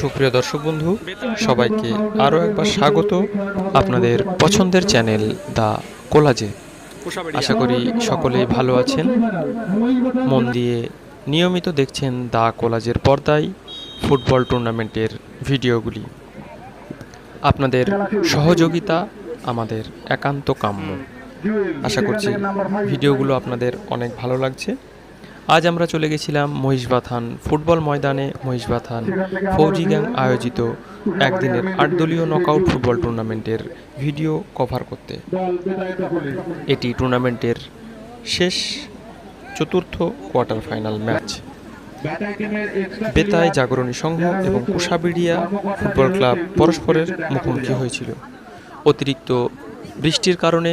সুপ্রিয় দর্শক বন্ধু, সবাইকে আরও একবার স্বাগত আপনাদের পছন্দের চ্যানেল দ্য কোলাজে। আশা করি সকলেই ভালো আছেন। মন দিয়ে নিয়মিত দেখছেন দ্য কোলাজের পর্দায় ফুটবল টুর্নামেন্টের ভিডিওগুলি। আপনাদের সহযোগিতা আমাদের একান্ত কাম্য। আশা করছি ভিডিওগুলো আপনাদের অনেক ভালো লাগছে। আজ আমরা চলে গেছিলাম মহিষবাথান ফুটবল ময়দানে। মহিষবাথান ফৌজি গ্যাং আয়োজিত একদিনের আট দলীয় নকআউট ফুটবল টুর্নামেন্টের ভিডিও কভার করতে। এটি টুর্নামেন্টের শেষ চতুর্থ quarter final match. বেতায় Jagarani Sangha এবং কুশাবিড়িয়া ফুটবল ক্লাব পরস্পরের মুখোমুখি হয়েছিল। অতিরিক্ত বৃষ্টির কারণে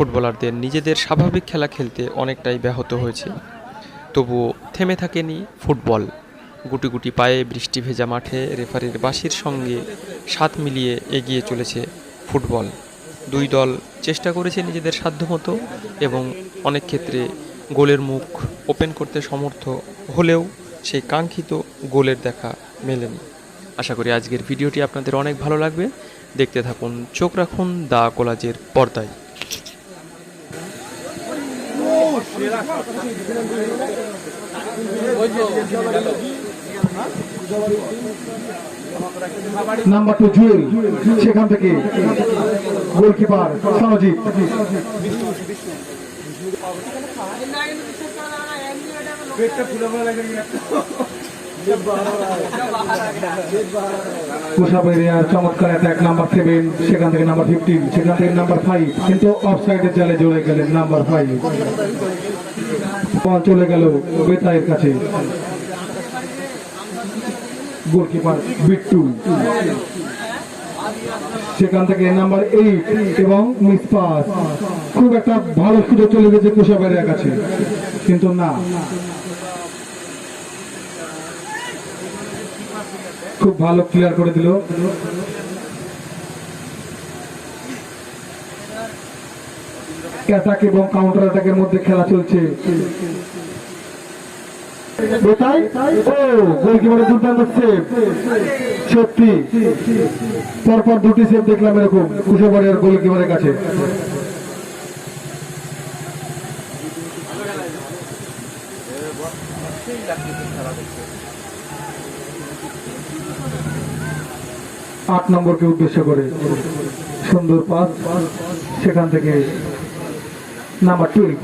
ফুটবলারদের নিজেদের স্বাভাবিক খেলা খেলতে অনেকটাই ব্যাহত হয়েছে। তবুও থেমে থাকেনি ফুটবল। গুটি গুটি পায়ে বৃষ্টি ভেজা মাঠে রেফারির বাঁশির সঙ্গে সাত মিলিয়ে এগিয়ে চলেছে ফুটবল। দুই দল চেষ্টা করেছে নিজেদের সাধ্যমতো এবং অনেক ক্ষেত্রে গোলের মুখ ওপেন করতে সমর্থ হলেও সেই কাঙ্ক্ষিত গোলের দেখা মেলেনি। আশা করি আজকের ভিডিওটি আপনাদের অনেক ভালো লাগবে। দেখতে থাকুন, চোখ রাখুন দা কোলাজের পর্দায়। Number two Jewel. সেখান থেকে গোলকিপার সনজিৎ। চমৎকার নাম্বার সেখান থেকে নাম্বার ফিফটিন সেখান থেকে নাম্বার ফাইভ কিন্তু অফ সাইডে জালে চলে গেলেন নাম্বার ফাইভ চলে গেল বেতাইয়ের কাছে। গোলকিপার বিট্টু। সেখান থেকে নাম্বার এইট এবং মিস পাস খুব একটা ভালো সুযোগ চলে গেছে কুশাবেরিয়ার কাছে। কিন্তু না। খুব ভালো ক্লিয়ার করে দিল। অ্যাটাক এবং কাউন্টার অ্যাটাকের মধ্যে খেলা চলছে। দেখলাম কাছে। আট নম্বরকে উদ্দেশ্য করে সুন্দর পাস। সেখান থেকে নাম্বার টুয়েলভ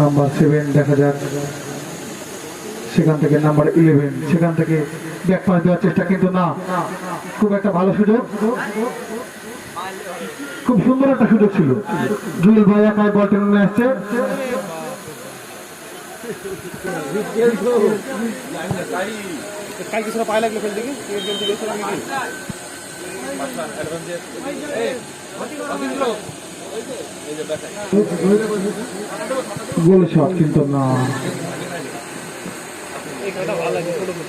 নাম্বার সেভেন দেখা যাক। সেখান থেকে নাম্বার ইলেভেন সেখান থেকে ব্যাক পাস দেওয়ার চেষ্টা, কিন্তু না। খুব একটা ভালো সুযোগ। খুব সুন্দর একটা সুযোগ ছিল। জুয়েল ভাই একাই বল টেনে নিয়ে আসছে। কাল কিছু পায় লাগল ফেল দিকে গোল। শট কিন্তু না। ভালো লাগে ছোট ছোট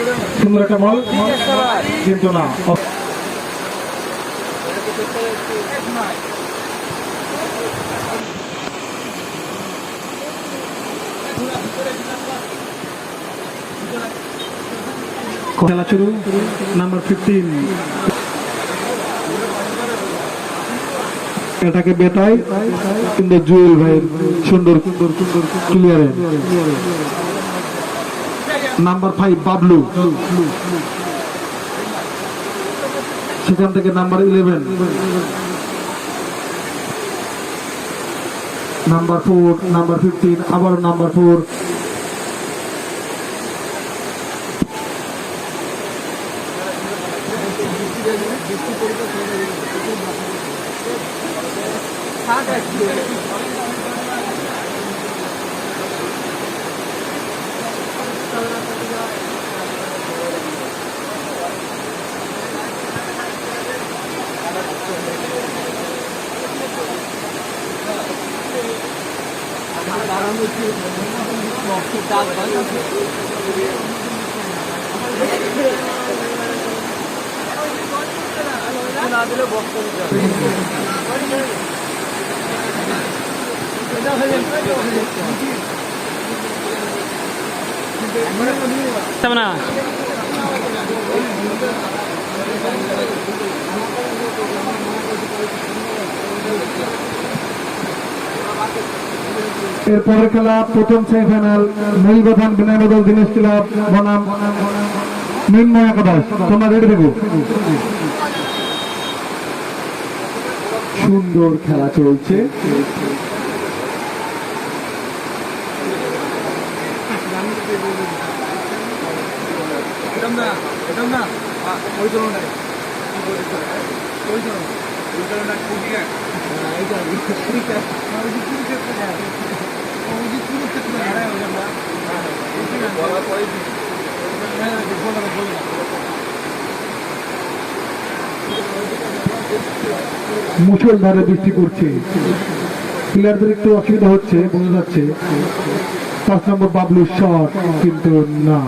সুন্দর একটা বল কিন্তু না। খেলা শুরু নাম্বার ফিফটিন এটাকে বেতাই কিন্তু জুয়েল ভাইয়ের সুন্দর সুন্দর সুন্দর ক্লিয়ারেন্স নাম্বার ফাইভ বাবলু সেখান থেকে number eleven number four number fifteen আবার নাম্বার ফোর দিলে বক্স না এরপরের খেলা প্রথম সেমিফাইনাল নীলবাথান বিনয় বদল দিনেশ ক্লাব বনাম নিম্নয় একাদশ তোমরা রেডি দেখো সুন্দর খেলা চলছে। এরকম না এরকম না ওই ধরনের ওই ধরনের ওই ধরনের ঠিক আছে এইটা ঠিক আছে ওই যে পুরো ক্ষেত্রে যায় ওই যে পুরো ক্ষেত্রে যায় ওই জন্য বলা পরে হ্যাঁ বলা বলা মুসলধারে বৃষ্টি করছে প্লেয়ারদের একটু অসুবিধা হচ্ছে, বোঝা যাচ্ছে। পাঁচ নম্বর বাবলু শট, কিন্তু না।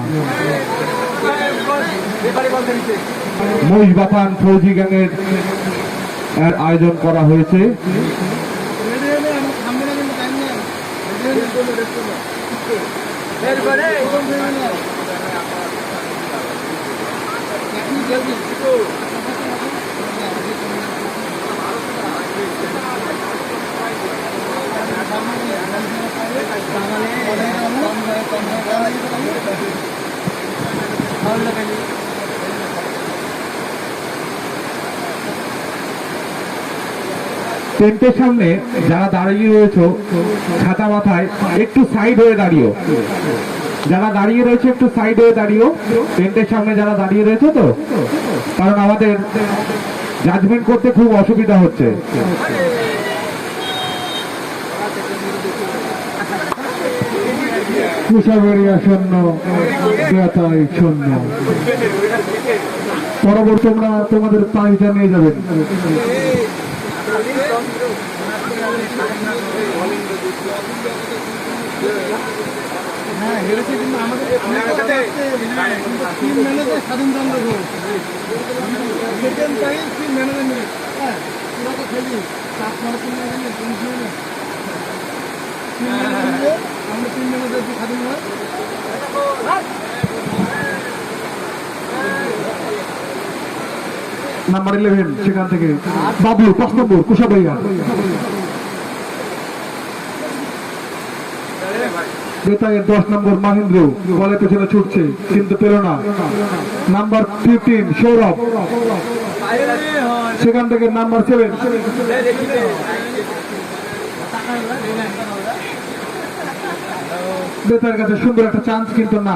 মহিষ বাপান ফৌজি গ্যাংয়ের, এর আয়োজন করা হয়েছে। টেন্টের সামনে যারা দাঁড়িয়ে রয়েছে, ছাতা মাথায়, একটু সাইড হয়ে দাঁড়িয়েও। যারা দাঁড়িয়ে রয়েছে, একটু সাইড হয়ে দাঁড়িয়েও। টেন্টের সামনে যারা দাঁড়িয়ে রয়েছে তো, কারণ আমাদের জাজমেন্ট করতে খুব অসুবিধা হচ্ছে। পরবর্তী তোমরা তোমাদের পানিটা নিয়ে যাবেন। হ্যাঁ হেরেছে কিন্তু আমাদের team manager Swadhin Chandra Ghosh. Second time team manager নিয়ে। হ্যাঁ তোরা তো খেলি। সাত মার টিম আমরা টিম ম্যানেজার স্বাধীন হয় নাম্বার ইলেভেন সেখান থেকে। বাবলু, পাঁচ নম্বর, কুশাবাইয়া। বেতায়ের দশ নম্বর মাহেন্দ্র বলের পেছনে ছুটছে, কিন্তু পেল না। Number fifteen Sourav. সেখান থেকে নাম্বার সেভেন বেতায়ের কাছে সুন্দর একটা চান্স কিন্তু না।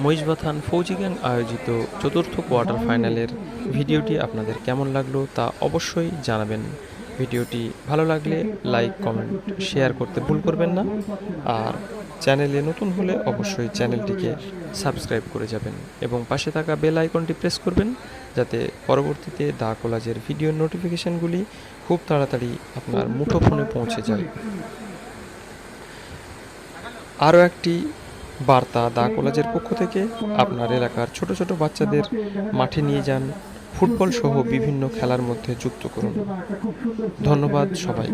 মহিষবাথান ফৌজি গ্যাং আয়োজিত চতুর্থ কোয়ার্টার ফাইনালের ভিডিওটি আপনাদের কেমন লাগল তা অবশ্যই জানাবেন। ভিডিওটি ভালো লাগলে লাইক, কমেন্ট, শেয়ার করতে ভুল করবেন না। আর চ্যানেলে নতুন হলে অবশ্যই চ্যানেলটিকে সাবস্ক্রাইব করে যাবেন এবং পাশে থাকা বেল আইকনটি প্রেস করবেন যাতে পরবর্তীতে দা কোলাজের ভিডিও নোটিফিকেশনগুলি খুব তাড়াতাড়ি আপনার মুঠোফোনে পৌঁছে যায়। আরও একটি বার্তা দা কলেজের পক্ষ থেকে আপনার এলাকার ছোট ছোট বাচ্চাদের মাঠে নিয়ে যান। ফুটবল সহ বিভিন্ন খেলার মধ্যে যুক্ত করুন। ধন্যবাদ সবাইকে।